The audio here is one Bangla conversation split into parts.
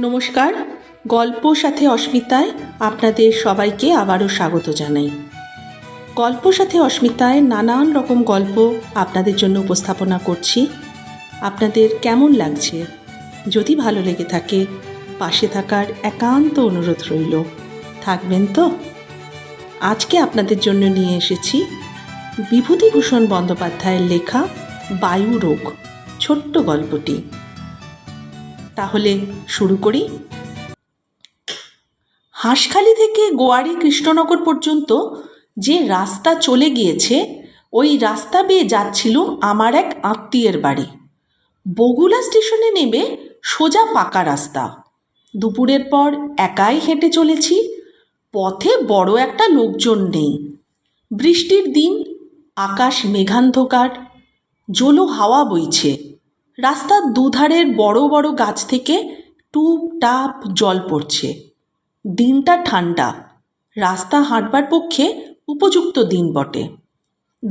নমস্কার। গল্প সাথে অস্মিতায় আপনাদের সবাইকে আবারও স্বাগত জানাই। গল্প সাথে অস্মিতায় নানান রকম গল্প আপনাদের জন্য উপস্থাপনা করছি। আপনাদের কেমন লাগছে? যদি ভালো লেগে থাকে, পাশে থাকার একান্ত অনুরোধ রইল। থাকবেন তো? আজকে আপনাদের জন্য নিয়ে এসেছি বিভূতিভূষণ বন্দ্যোপাধ্যায়ের লেখা বায়ু রোগ ছোট্ট গল্পটি। তাহলে শুরু করি। হাঁসখালি থেকে গোয়ারি কৃষ্ণনগর পর্যন্ত যে রাস্তা চলে গিয়েছে, ওই রাস্তা বেয়ে যাচ্ছিলুম আমার এক আত্মীয়ের বাড়ি। বগুলা স্টেশনে নেমে সোজা পাকা রাস্তা। দুপুরের পর একাই হেঁটে চলেছি, পথে বড় একটা লোকজন নেই। বৃষ্টির দিন আকাশ মেঘান্ধকার, জলো হাওয়া বইছে। রাস্তার দুধারের বড় বড় গাছ থেকে টুপ টাপ জল পড়ছে। দিনটা ঠান্ডা। রাস্তা হাঁটবার পক্ষে উপযুক্ত দিন বটে।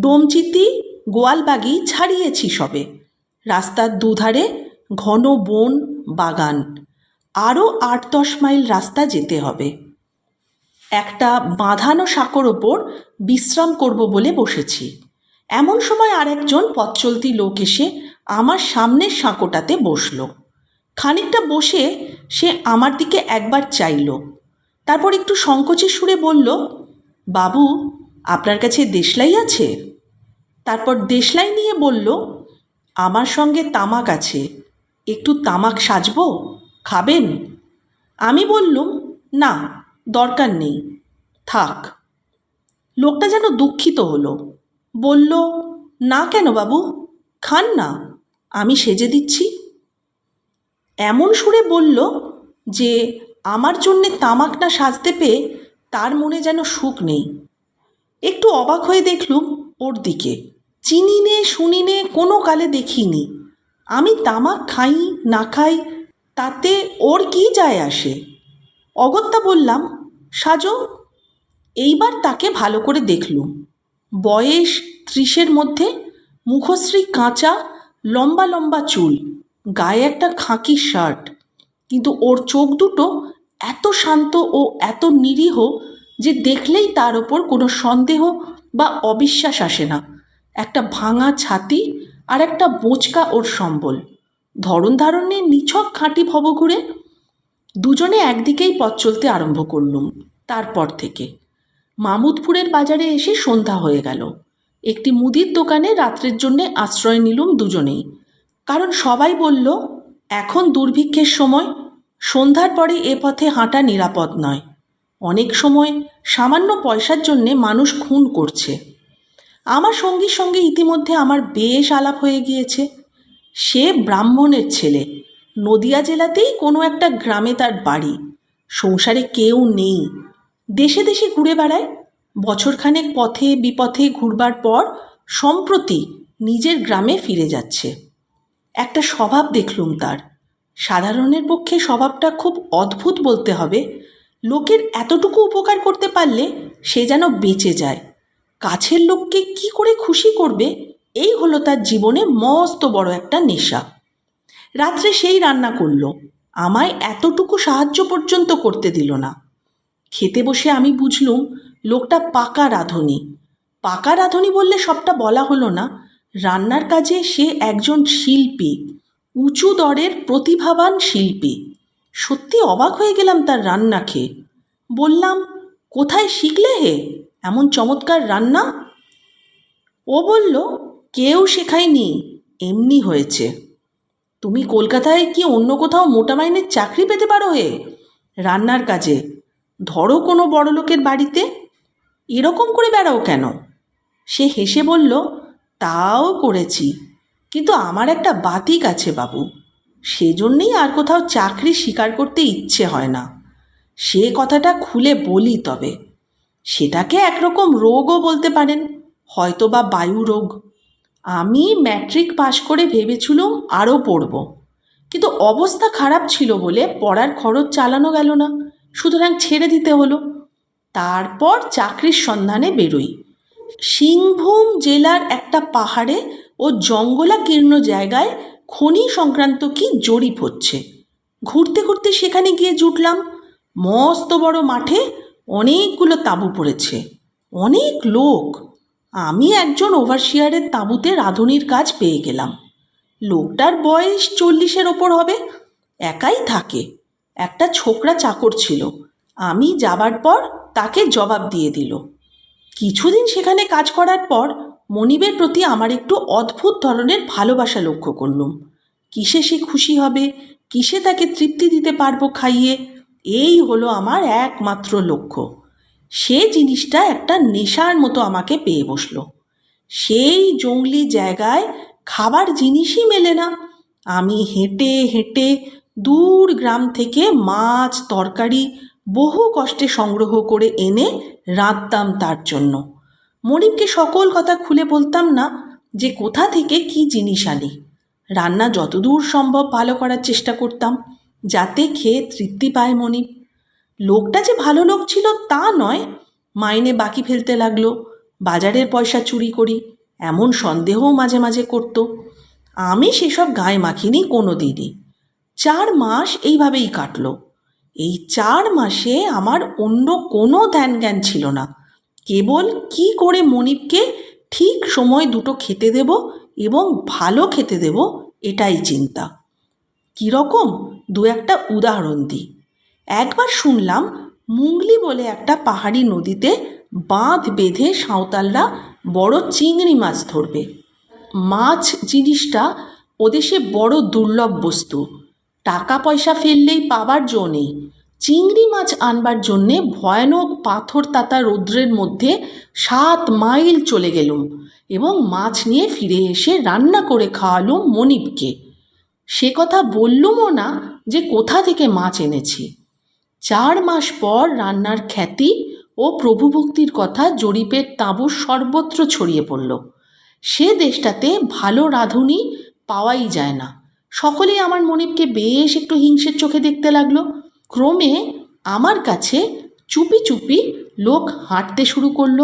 ডোমচিতি, গোয়ালবাগি ছাড়িয়েছি সবে। রাস্তার দুধারে ঘন বন, বাগান। আরও আট দশ মাইল রাস্তা যেতে হবে। একটা বাঁধানো সাঁকোর ওপর বিশ্রাম করব বলে বসেছি। এমন সময় আরেকজন পথ চলতি লোক এসে আমার সামনের সাঁকোটাতে বসল। খানিকটা বসে সে আমার দিকে একবার চাইল। তারপর একটু সংকোচে সুরে বলল, বাবু, আপনার কাছে দেশলাই আছে? তারপর দেশলাই নিয়ে বলল, আমার সঙ্গে তামাক আছে। একটু তামাক সাজবো? খাবেন? আমি বললুম, না, দরকার নেই। থাক। লোকটা যেন দুঃখিত হলো। বলল, না কেন বাবু? খান না। আমি সেজে দিচ্ছি? এমন সুরে বলল যে, আমার জন্যে তামাক না সাজতে পেয়ে তার মনে যেন সুখ নেই। একটু অবাক হয়ে দেখলুম ওর দিকে। চিনি নে শুনি নে কোনো কালে দেখিনি। আমি তামাক খাই, না খাই, তাতে ওর কি যায় আসে? অগত্যা বললাম, সাজো। এইবার তাকে ভালো করে দেখলুম। বয়স ত্রিশের মধ্যে, মুখশ্রী কাঁচা লম্বা লম্বা চুল, গায়ে একটা খাঁকি শার্ট, কিন্তু ওর চোখ দুটো এত শান্ত ও এত নিরীহ যে দেখলেই তার ওপর কোনো সন্দেহ বা অবিশ্বাস আসে না। একটা ভাঙা ছাতি আর একটা বোঁচকা ওর সম্বল। ধরন ধারণে নিছক খাঁটি ভব ঘুরে দুজনে একদিকেই পথ চলতে আরম্ভ করলুম। তারপর থেকে মামুদপুরের বাজারে এসে সন্ধ্যা হয়ে গেল। একটি মুদির দোকানে রাত্রের জন্যে আশ্রয় নিলুম দুজনেই। কারণ সবাই বলল, এখন দুর্ভিক্ষের সময়, সন্ধ্যার পরে এ পথে হাঁটা নিরাপদ নয়। অনেক সময় সামান্য পয়সার জন্যে মানুষ খুন করছে। আমার সঙ্গীর সঙ্গে ইতিমধ্যে আমার বেশ আলাপ হয়ে গিয়েছে। সে ব্রাহ্মণের ছেলে। নদিয়া জেলাতেই কোনো একটা গ্রামে তার বাড়ি। সংসারে কেউ নেই। দেশে দেশে ঘুরে বেড়ায়। বছরখানেক পথে বিপথে ঘুরবার পর সম্প্রতি নিজের গ্রামে ফিরে যাচ্ছে। একটা স্বভাব দেখলুম তার। সাধারণের পক্ষে স্বভাবটা খুব অদ্ভুত বলতে হবে। লোকের এতটুকু উপকার করতে পারলে সে যেন বেঁচে যায়। কাছের লোককে কি করে খুশি করবে, এই হলো তার জীবনে মস্ত বড় একটা নেশা। রাত্রে সেই রান্না করল। আমায় এতটুকু সাহায্য পর্যন্ত করতে দিল না। খেতে বসে আমি বুঝলুম লোকটা পাকা রাঁধুনি। পাকা রাঁধুনি বললে সবটা বলা হলো না। রান্নার কাজে সে একজন শিল্পী, উঁচু দরের প্রতিভাবান শিল্পী। সত্যি অবাক হয়ে গেলাম তার রান্না খেয়ে। বললাম, কোথায় শিখলে হে? এমন চমৎকার রান্না? ও বলল, কেউ শেখায়নি, এমনি হয়েছে। তুমি কলকাতায় কি অন্য কোথাও মোটা মাইনের চাকরি পেতে পারো হে? রান্নার কাজে। ধরো কোনো বড় লোকের বাড়িতে। এরকম করে বেড়াও কেন? সে হেসে বলল, তাও করেছি। কিন্তু আমার একটা বাতিক আছে বাবু। সেজন্যেই আর কোথাও চাকরি স্বীকার করতে ইচ্ছে হয় না। সে কথাটা খুলে বলি তবে। সেটাকে একরকম রোগও বলতে পারেন হয়তো বা বায়ু রোগ। আমি ম্যাট্রিক পাশ করে ভেবেছিলুম আরও পড়ব। কিন্তু অবস্থা খারাপ ছিল বলে পড়ার খরচ চালানো গেল না। সুতরাং ছেড়ে দিতে হলো। তারপর চাকরির সন্ধানে বেরোই। সিংভূম জেলার একটা পাহাড়ে ও জঙ্গলাকীর্ণ জায়গায় খনি সংক্রান্ত কি জরিপ হচ্ছে? ঘুরতে ঘুরতে সেখানে গিয়ে জুটলাম। মস্ত বড় মাঠে অনেকগুলো তাঁবু পড়েছে। অনেক লোক। আমি একজন ওভারশিয়ারের তাঁবুতে রাঁধুনির কাজ পেয়ে গেলাম। লোকটার বয়স চল্লিশের ওপর হবে। একাই থাকে। একটা ছোকরা চাকর ছিল। আমি যাবার পর তাকে জবাব দিয়ে দিল। কিছুদিন সেখানে কাজ করার পর মনিবের প্রতি আমার একটু অদ্ভুত ধরনের ভালোবাসা লক্ষ্য করলুম। কিসে সে খুশি হবে, কিসে তাকে তৃপ্তি দিতে পারব খাইয়ে, এই হলো আমার একমাত্র লক্ষ্য। সে জিনিসটা একটা নেশার মতো আমাকে পেয়ে বসল। সেই জঙ্গলি জায়গায় খাবার জিনিসই মেলে না। আমি হেঁটে হেঁটে দূর গ্রাম থেকে মাছ, তরকারি বহু কষ্টে সংগ্রহ করে এনে রাঁধতাম তার জন্য। মনিবকে সকল কথা খুলে বলতাম না যে কোথা থেকে কি জিনিস আনি। রান্না যতদূর সম্ভব ভালো করার চেষ্টা করতাম, যাতে খেয়ে তৃপ্তি পায় মনিব। লোকটা যে ভালো লোক ছিল তা নয়, মাইনে বাকি ফেলতে লাগল, বাজারের পয়সা চুরি করি, এমন সন্দেহও মাঝে মাঝে করত। আমি সেসব গায়ে মাখিনি কোনো দিনই চার মাস এইভাবেই কাটলো। এই চার মাসে আমার অন্য কোনো ধ্যান জ্ঞান ছিল না। কেবল কি করে মনিবকে ঠিক সময় দুটো খেতে দেব এবং ভালো খেতে দেব এটাই চিন্তা। কীরকম? দু একটা উদাহরণ দিই। একবার শুনলাম মুংলি বলে একটা পাহাড়ি নদীতে বাঁধ বেঁধে সাঁওতালরা বড় চিংড়ি মাছ ধরবে। মাছ জিনিসটা ওদেশে বড় দুর্লভ বস্তু। টাকা পয়সা ফেললেই পাবার জো নেই। চিংড়ি মাছ আনবার জন্যে ভয়ানক পাথর তাতা রৌদ্রের মধ্যে সাত মাইল চলে গেলুম এবং মাছ নিয়ে ফিরে এসে রান্না করে খাওয়ালুম মনিবকে। সে কথা বললুমও না যে কোথা থেকে মাছ এনেছি। চার মাস পর রান্নার খ্যাতি ও প্রভুভক্তির কথা জরিপের তাঁবু সর্বত্র ছড়িয়ে পড়ল। সে দেশটাতে ভালো রাঁধুনি পাওয়াই যায় না। সকলেই আমার মনিবকে বেশ একটু হিংসের চোখে দেখতে লাগল। ক্রমে আমার কাছে চুপি চুপি লোক হাঁটতে শুরু করল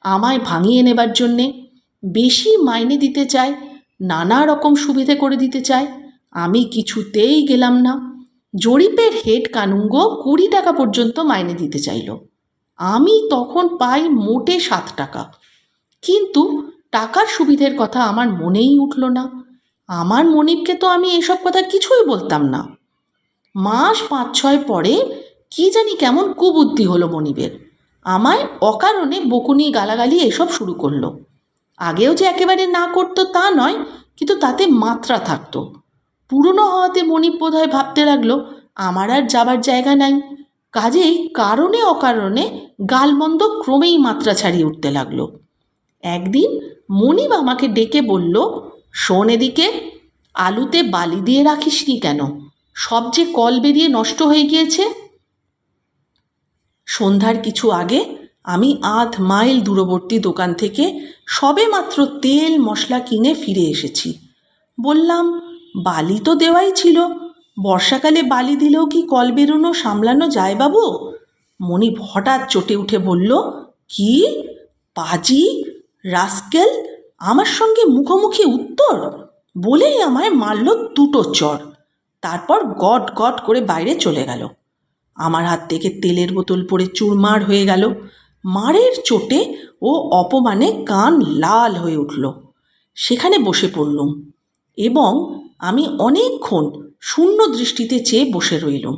আমায় ভাঙিয়ে নেবার জন্যে। বেশি মাইনে দিতে চায়, নানা রকম সুবিধে করে দিতে চায়, আমি কিছুতেই গেলাম না। জরিপের হেড কানুঙ্গ কুড়ি টাকা পর্যন্ত মাইনে দিতে চাইল। আমি তখন পাই মোটে সাত টাকা। কিন্তু টাকার সুবিধের কথা আমার মনেই উঠল না। আমার মনিবকে তো আমি এসব কথা কিছুই বলতাম না। মাস পাঁচ ছয় পরে কি জানি কেমন কুবুদ্ধি হলো মনিবের। আমায় অকারণে বকুনি গালাগালি এসব শুরু করল। আগেও যে একেবারে না করতো তা নয়, কিন্তু তাতে মাত্রা থাকতো। পুরনো হওয়াতে মনিব বোধহয় ভাবতে লাগল, আমার আর যাবার জায়গা নাই। কাজেই কারণে অকারণে গালমন্দ ক্রমেই মাত্রা ছাড়িয়ে উঠতে লাগল। একদিন মনিব আমাকে ডেকে বলল শোন এদিকে, আলুতে বালি দিয়ে রাখিসনি কেন? সব যে কল বেরিয়ে নষ্ট হয়ে গিয়েছে। সন্ধ্যার কিছু আগে আমি আধ মাইল দূরবর্তী দোকান থেকে সবে মাত্র তেল মশলা কিনে ফিরে এসেছি। বললাম, বালি তো দেওয়াই ছিল, বর্ষাকালে বালি দিলেও কি কল বেরোনো সামলানো যায় বাবু? মনিব হঠাৎ চটে উঠে বলল, কি? পাজি? রাস্কেল? আমার সঙ্গে মুখোমুখি উত্তর? বলেই আমায় মারল দুটো চর। তারপর গট গট করে বাইরে চলে গেল। আমার হাত থেকে তেলের বোতল পড়ে চুরমার হয়ে গেল। মারের চোটে ও অপমানে কান লাল হয়ে উঠল। সেখানে বসে পড়লুম এবং আমি অনেকক্ষণ শূন্য দৃষ্টিতে চেয়ে বসে রইলুম।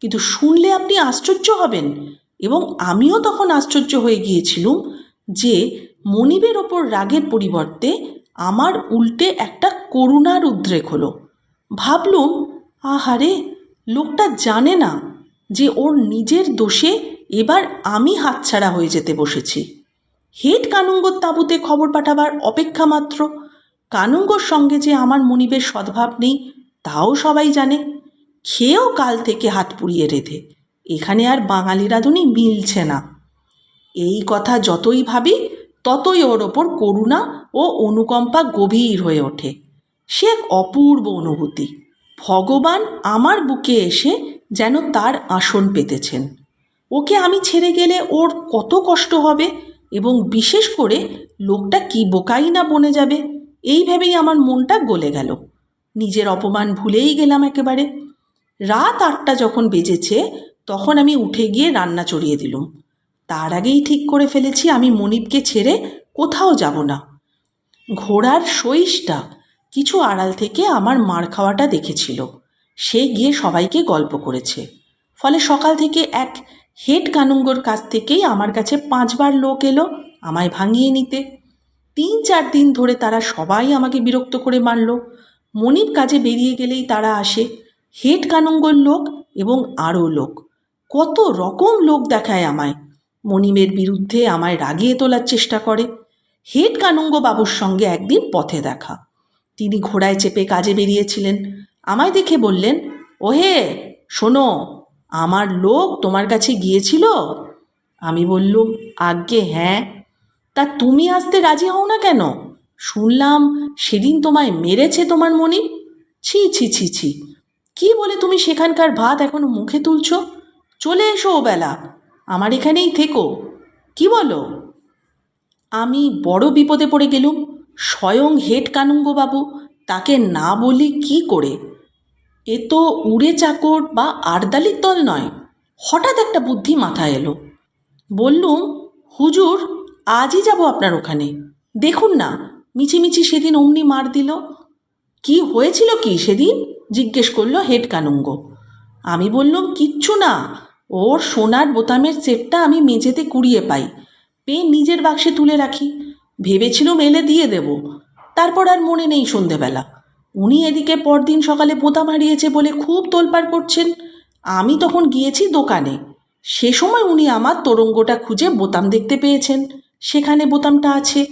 কিন্তু শুনলে আপনি আশ্চর্য হবেন এবং আমিও তখন আশ্চর্য হয়ে গিয়েছিলুম যে মনিবের ওপর রাগের পরিবর্তে আমার উল্টে একটা করুণার উদ্রেক হলো। ভাবলুম, আহারে, লোকটা জানে না যে ওর নিজের দোষে এবার আমি হাতছাড়া হয়ে যেতে বসেছি। হেড কানুঙ্গর তাঁবুতে খবর পাঠাবার অপেক্ষা মাত্র। কানুঙ্গর সঙ্গে যে আমার মনিবের সদ্ভাব নেই, তাও সবাই জানে। খেয়েও কাল থেকে হাত পুড়িয়ে রেধে। এখানে আর বাঙালি রাঁধুনি মিলছে না। এই কথা যতই ভাবি ততই ওর ওপর করুণা ও অনুকম্পা গভীর হয়ে ওঠে। সে এক অপূর্ব অনুভূতি। ভগবান আমার বুকে এসে যেন তার আসন পেতেছেন। ওকে আমি ছেড়ে গেলে ওর কত কষ্ট হবে এবং বিশেষ করে লোকটা কি বোকাই না বনে যাবে, এই ভেবেই আমার মনটা গলে গেল। নিজের অপমান ভুলেই গেলাম একেবারে। রাত আটটা যখন বেজেছে, তখন আমি উঠে গিয়ে রান্না চড়িয়ে দিলুম। তার আগেই ঠিক করে ফেলেছি আমি মনিবকে ছেড়ে কোথাও যাব না। ঘোড়ার সইসটা কিছু আড়াল থেকে আমার মার খাওয়াটা দেখেছিল। সে গিয়ে সবাইকে গল্প করেছে। ফলে সকাল থেকে এক হেড কানুঙ্গর কাছ থেকেই আমার কাছে পাঁচবার লোক এলো আমায় ভাঙিয়ে নিতে। তিন চার দিন ধরে তারা সবাই আমাকে বিরক্ত করে মারল। মনিব কাজে বেরিয়ে গেলেই তারা আসে। হেড কানুঙ্গর লোক এবং আরও লোক। কত রকম লোক দেখায় আমায়। মনিবের বিরুদ্ধে আমায় রাগিয়ে তোলার চেষ্টা করে। হেড কানুঙ্গ বাবুর সঙ্গে একদিন পথে দেখা। তিনি ঘোড়ায় চেপে কাজে বেরিয়েছিলেন। আমায় দেখে বললেন, ওহে, শোনো, আমার লোক তোমার কাছে গিয়েছিল? আমি বললুম, আজ্ঞে হ্যাঁ। তা তুমি আসতে রাজি হও না কেন? শুনলাম সেদিন তোমায় মেরেছে তোমার মনি ছি ছি ছি ছি। কি বলে তুমি সেখানকার ভাত এখনও মুখে তুলছ? চলে এসো ও বেলা আমার এখানেই থেকো। কি বলো? আমি বড় বিপদে পড়ে গেলুম। স্বয়ং হেড কানুঙ্গবাবু তাকে না বলি কি করে? এ তো উড়ে চাকর বা আরদালির দল নয়। হঠাৎ একটা বুদ্ধি মাথায় এলো। বললুম, হুজুর, আজই যাব আপনার ওখানে। দেখুন না, মিছিমিছি সেদিন অমনি মার দিল। কি হয়েছিল কি সেদিন? জিজ্ঞেস করল হেড কানুঙ্গ। আমি বললাম, কিচ্ছু না ওর সোনার বোতামের সেটটা আমি মেঝেতে কুড়িয়ে পাই। পেয়ে নিজের বাক্সে তুলে রাখি। ভেবেছিলুম এলে দিয়ে দেব। তারপর আর মনে নেই সন্ধেবেলা। উনি এদিকে পরদিন সকালে বোতাম হারিয়েছে বলে খুব তোলপাড় করছেন। আমি তখন গিয়েছি দোকানে। সে সময় উনি আমার তোরঙ্গটা খুঁজে বোতাম দেখতে পেয়েছেন। সেখানে বোতামটা আছে।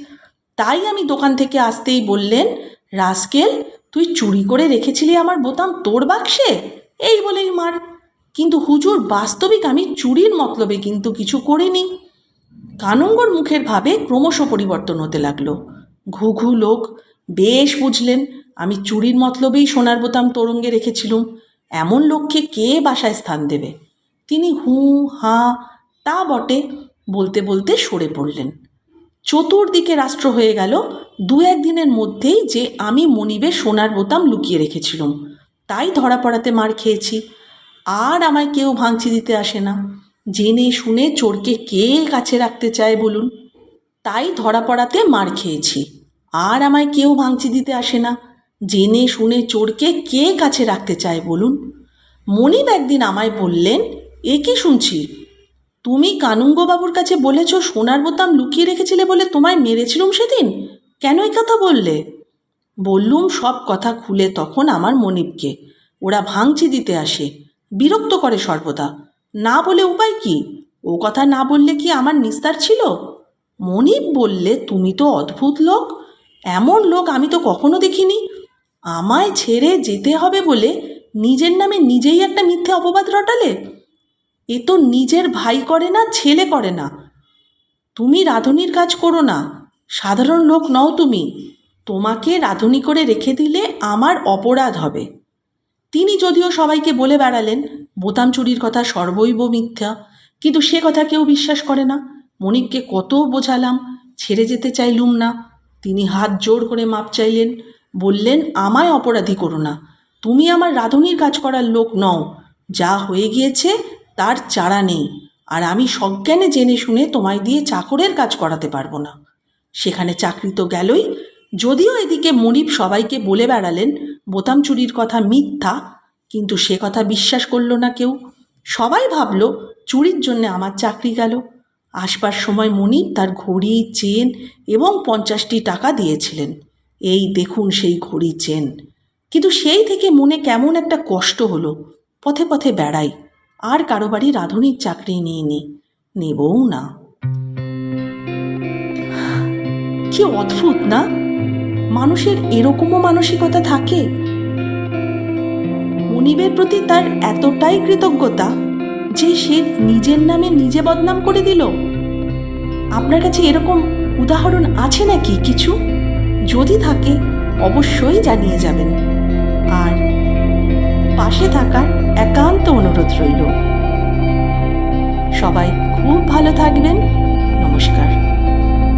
তাই আমি দোকান থেকে আসতেই বললেন, রাস্কেল, তুই চুরি করে রেখেছিলি আমার বোতাম তোর বাক্সে? এই বলেই মার কিন্তু হুজুর, বাস্তবিক আমি চুরির মতলবে কিন্তু কিছু করিনি। কানঙ্গর মুখের ভাবে ক্রমশ পরিবর্তন হতে লাগল। ঘু ঘু লোক বেশ বুঝলেন, আমি চুরির মতলবেই সোনার বোতাম তোরঙ্গে রেখেছিলুম। এমন লোককে কে বাসায় স্থান দেবে? তিনি হু, হাঁ, তা বটে বলতে বলতে সরে পড়লেন। চতুর্দিকে রাষ্ট্র হয়ে গেল। দু একদিনের মধ্যেই যে আমি মনিবে সোনার বোতাম লুকিয়ে রেখেছিলুম। তাই ধরা পড়াতে মার খেয়েছি। আর আমায় কেউ ভাঙচি দিতে আসে না। জেনে শুনে চোরকে কে কাছে রাখতে চায় বলুন। তাই ধরা পড়াতে মার খেয়েছি। আর আমায় কেউ ভাঙচি দিতে আসে না। জেনে শুনে চোরকে কে কাছে রাখতে চায় বলুন। মনিব একদিন আমায় বললেন, এ কি শুনছি? তুমি কানুঙ্গবাবুর কাছে বলেছ সোনার বোতাম লুকিয়ে রেখেছিলে বলে তোমায় মেরেছিলুম সেদিন? কেন এই কথা বললে? বললুম সব কথা খুলে তখন আমার মনিবকে। ওরা ভাঙচি দিতে আসে। বিরক্ত করে সর্বদা। না বলে উপায় কি? ও কথা না বললে কি আমার নিস্তার ছিল? মনিব বললে, তুমি তো অদ্ভুত লোক। এমন লোক আমি তো কখনো দেখিনি। আমায় ছেড়ে যেতে হবে বলে নিজের নামে নিজেই একটা মিথ্যে অপবাদ রটালে? এ তো নিজের ভাই করে না, ছেলে করে না। তুমি রাঁধুনির কাজ করো না। সাধারণ লোক নও তুমি। তোমাকে রাঁধুনি করে রেখে দিলে আমার অপরাধ হবে। তিনি যদিও সবাইকে বলে বেড়ালেন, বোতাম চুরির কথা সর্বৈব মিথ্যা, কিন্তু সে কথা কেউ বিশ্বাস করে না। মনিককে কত বোঝালাম, ছেড়ে যেতে চাইলুম না। তিনি হাত জোর করে মাপ চাইলেন, বললেন, আমায় অপরাধী করো না। তুমি আমার রাঁধুনির কাজ করার লোক নও। যা হয়ে গিয়েছে, তার চারা নেই। আর আমি সজ্ঞানে জেনে শুনে তোমায় দিয়ে চাকরের কাজ করাতে পারব না। সেখানে চাকরি তো গেলই। যদিও এদিকে মনিব সবাইকে বলে বেড়ালেন বোতাম চুরির কথা মিথ্যা, কিন্তু সে কথা বিশ্বাস করল না কেউ। সবাই ভাবল, চুরির জন্যে আমার চাকরি গেল। আসবার সময় মনিব তার ঘড়ি, চেন এবং পঞ্চাশটি টাকা দিয়েছিলেন। এই দেখুন সেই ঘড়ি, চেন। কিন্তু সেই থেকে মনে কেমন একটা কষ্ট হলো। পথে পথে বেড়াই, আর কারও বাড়ি রাঁধুনির চাকরি নিইনি। নেবও না। কি অদ্ভুত, না? মানুষের এরকমও মানসিকতা থাকে? মনিবের প্রতি তার এতটাই কৃতজ্ঞতা যে সে নিজের নামে নিজে বদনাম করে দিল। আপনার কাছে এরকম উদাহরণ আছে নাকি কিছু? যদি থাকে, অবশ্যই জানিয়ে যাবেন। আর পাশে থাকার একান্ত অনুরোধ রইল। সবাই খুব ভালো থাকবেন। নমস্কার।